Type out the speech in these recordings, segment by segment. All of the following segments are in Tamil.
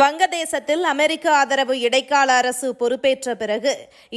வங்கதேசத்தில் அமெரிக்க ஆதரவு இடைக்கால அரசு பொறுப்பேற்ற பிறகு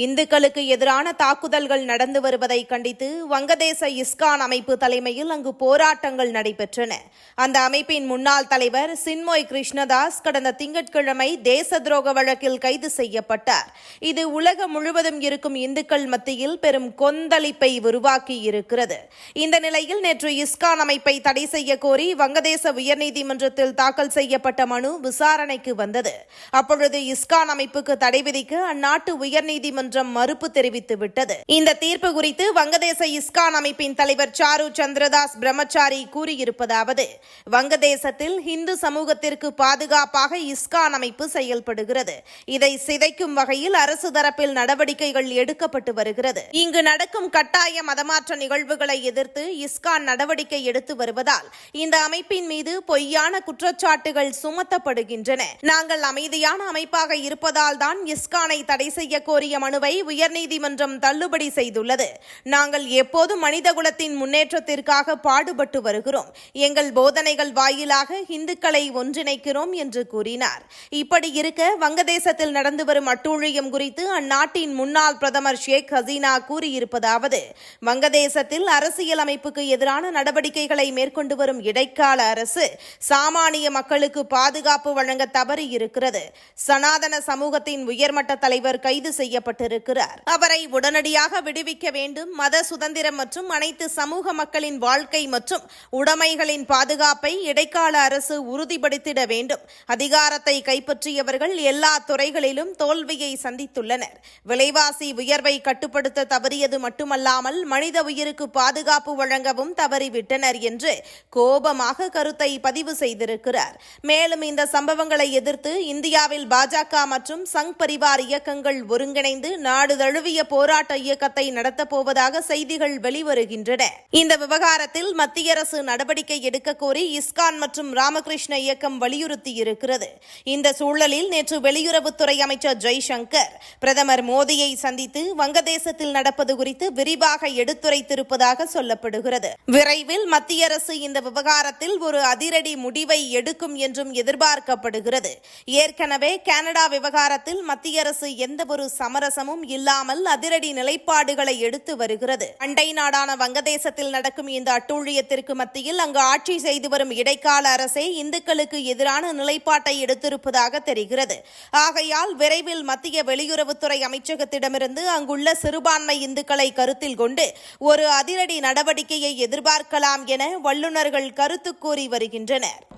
இந்துக்களுக்கு எதிரான தாக்குதல்கள் நடந்து வருவதை கண்டித்து வங்கதேச இஸ்கான் அமைப்பு தலைமையில் அங்கு போராட்டங்கள் நடைபெற்றன. அந்த அமைப்பின் முன்னாள் தலைவர் சின்மோய் கிருஷ்ணதாஸ் கடந்த திங்கட்கிழமை தேச துரோக வழக்கில் கைது செய்யப்பட்டார். இது உலகம் முழுவதும் இருக்கும் இந்துக்கள் மத்தியில் பெரும் கொந்தளிப்பை உருவாக்கி இருக்கிறது இந்த நிலையில் நேற்று இஸ்கான் அமைப்பை தடை செய்ய கோரி வங்கதேச உயர்நீதிமன்றத்தில் தாக்கல் செய்யப்பட்ட மனு விசாரணைக்கு வந்தது. அப்பொழுது இஸ்கான் அமைப்புக்கு தடை விதிக்க அந்நாட்டு உயர்நீதிமன்றம் மறுப்பு தெரிவித்து விட்டது. இந்த தீர்ப்பு குறித்து வங்கதேச இஸ்கான் அமைப்பின் தலைவர் சாரு சந்திரதாஸ் பிரம்மச்சாரி கூறியிருப்பதாவது வங்கதேசத்தில் இந்து சமூகத்திற்கு பாதுகாப்பாக இஸ்கான் அமைப்பு செயல்படுகிறது. இதை சிதைக்கும் வகையில் அரசு தரப்பில் நடவடிக்கைகள் எடுக்கப்பட்டு வருகிறது. இங்கு நடக்கும் கட்டாய மதமாற்ற நிகழ்வுகளை எதிர்த்து இஸ்கான் நடவடிக்கை எடுத்து வருவதால் இந்த அமைப்பின் மீது பொய்யான குற்றச்சாட்டுகள் சுமத்தப்படுகின்றன. நாங்கள் அமைதியான அமைப்பாக இருப்பதால் தான் இஸ்கானை தடை செய்ய கோரிய மனுவை உயர்நீதிமன்றம் தள்ளுபடி செய்துள்ளது. நாங்கள் எப்போதும் மனிதகுலத்தின் முன்னேற்றத்திற்காக பாடுபட்டு வருகிறோம். எங்கள் போதனைகள் வாயிலாக இந்துக்களை ஒன்றிணைக்கிறோம் என்று கூறினார். இப்படி இருக்க வங்கதேசத்தில் நடந்து வரும் அட்டூழியம் குறித்து அந்நாட்டின் முன்னாள் பிரதமர் ஷேக் ஹசீனா கூறியிருப்பதாவது வங்கதேசத்தில் அரசியல் அமைப்புக்கு எதிரான நடவடிக்கைகளை மேற்கொண்டு வரும் இடைக்கால அரசு சாமானிய மக்களுக்கு பாதுகாப்பு வழங்க தவறு இருக்கிறது. சனாதன சமூகத்தின் உயர்மட்ட தலைவர் கைது செய்யப்பட்டிருக்கிறார். அவரை உடனடியாக விடுவிக்க வேண்டும். மத சுதந்திரம் மற்றும் அனைத்து சமூக மக்களின் வாழ்க்கை மற்றும் உடைமைகளின் பாதுகாப்பை இடைக்கால அரசு உறுதிப்படுத்திட வேண்டும். அதிகாரத்தை கைப்பற்றியவர்கள் எல்லா துறைகளிலும் தோல்வியை சந்தித்துள்ளனர். விலைவாசி உயர்வை கட்டுப்படுத்த தவறியது மட்டுமல்லாமல் மனித உயிருக்கு பாதுகாப்பு வழங்கவும் தவறிவிட்டனர் என்று கோபமாக கருத்தை பதிவு செய்திருக்கிறார். மேலும் இந்த சம்பவங்களை எதிர்த்து இந்தியாவில் பாஜக மற்றும் சங் பரிவார் இயக்கங்கள் ஒருங்கிணைந்து நாடு தழுவிய போராட்ட இயக்கத்தை நடத்தப்போவதாக செய்திகள் வெளிவருகின்றன. இந்த விவகாரத்தில் மத்திய அரசு நடவடிக்கை எடுக்க கோரி இஸ்கான் மற்றும் ராமகிருஷ்ண இயக்கம் வலியுறுத்தியிருக்கிறது இந்த சூழலில் நேற்று வெளியுறவுத்துறை அமைச்சர் ஜெய்சங்கர் பிரதமர் மோடியை சந்தித்து வங்கதேசத்தில் நடப்பது குறித்து விரிவாக எடுத்துரைத்திருப்பதாக சொல்லப்படுகிறது. விரைவில் மத்திய அரசு இந்த விவகாரத்தில் ஒரு அதிரடி முடிவை எடுக்கும் என்றும் எதிர்பார்க்கப்படுகிறது. ஏற்கனவே கனடா விவகாரத்தில் மத்திய அரசு எந்தவொரு சமரசமும் இல்லாமல் அதிரடி நிலைப்பாடுகளை எடுத்து வருகிறது. அண்டை நாடான வங்கதேசத்தில் நடக்கும் இந்த அட்டூழியத்திற்கு மத்தியில் அங்கு ஆட்சி செய்து வரும் இடைக்கால அரசே இந்துக்களுக்கு எதிரான நிலைப்பாட்டை எடுத்திருப்பதாக தெரிகிறது. ஆகையால் விரைவில் மத்திய வெளியுறவுத்துறை அமைச்சகத்திடமிருந்து அங்குள்ள சிறுபான்மை இந்துக்களை கருத்தில் கொண்டு ஒரு அதிரடி நடவடிக்கையை எதிர்பார்க்கலாம் என வல்லுநர்கள் கருத்து கூறி வருகின்றனர்.